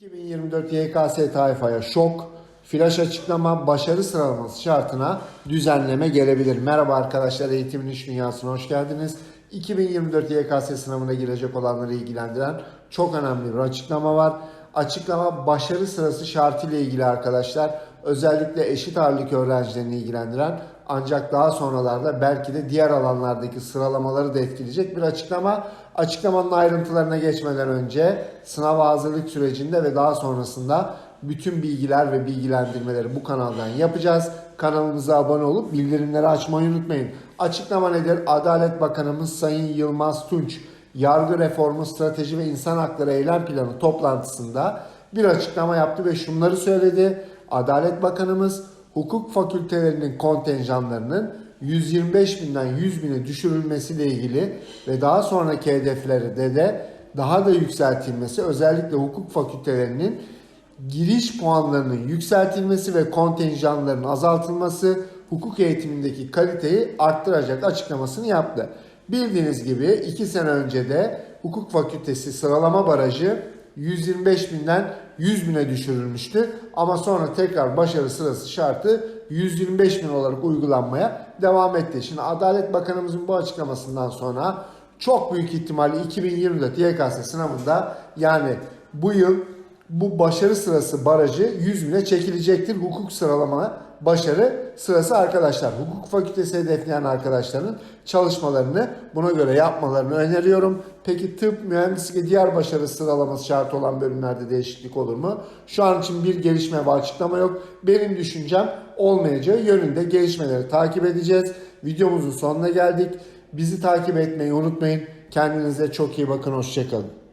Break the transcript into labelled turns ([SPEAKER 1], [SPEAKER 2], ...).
[SPEAKER 1] 2024 YKS tayfaya şok, flash açıklama, başarı sıralaması şartına düzenleme gelebilir. Merhaba arkadaşlar, eğitimin iş dünyasına hoş geldiniz. 2024 YKS sınavına girecek olanları ilgilendiren çok önemli bir açıklama var. Açıklama başarı sırası şartı ile ilgili arkadaşlar. Özellikle eşit ağırlık öğrencilerini ilgilendiren ancak daha sonralarda belki de diğer alanlardaki sıralamaları da etkileyecek bir açıklama. Açıklamanın ayrıntılarına geçmeden önce sınava hazırlık sürecinde ve daha sonrasında bütün bilgiler ve bilgilendirmeleri bu kanaldan yapacağız. Kanalımıza abone olup bildirimleri açmayı unutmayın. Açıklama nedir? Adalet Bakanımız Sayın Yılmaz Tunç Yargı Reformu Strateji ve İnsan Hakları Eylem Planı toplantısında bir açıklama yaptı ve şunları söyledi. Adalet Bakanımız hukuk fakültelerinin kontenjanlarının 125 binden 100 bine düşürülmesiyle ilgili ve daha sonraki hedefleri de daha da yükseltilmesi özellikle hukuk fakültelerinin giriş puanlarının yükseltilmesi ve kontenjanların azaltılması hukuk eğitimindeki kaliteyi arttıracak açıklamasını yaptı. Bildiğiniz gibi 2 sene önce de hukuk fakültesi sıralama barajı 125 binden 100 bine düşürülmüştü. Ama sonra tekrar başarı sırası şartı 125 bin olarak uygulanmaya devam etti. Şimdi Adalet Bakanımızın bu açıklamasından sonra çok büyük ihtimalle 2024 YKS sınavında yani bu yıl bu başarı sırası barajı 100 bine çekilecektir. Hukuk sıralama başarı sırası arkadaşlar. Hukuk fakültesi hedefleyen arkadaşların çalışmalarını buna göre yapmalarını öneriyorum. Peki tıp, mühendislik ve diğer başarı sıralaması şartı olan bölümlerde değişiklik olur mu? Şu an için bir gelişme ve açıklama yok. Benim düşüncem olmayacağı yönünde gelişmeleri takip edeceğiz. Videomuzun sonuna geldik. Bizi takip etmeyi unutmayın. Kendinize çok iyi bakın. Hoşçakalın.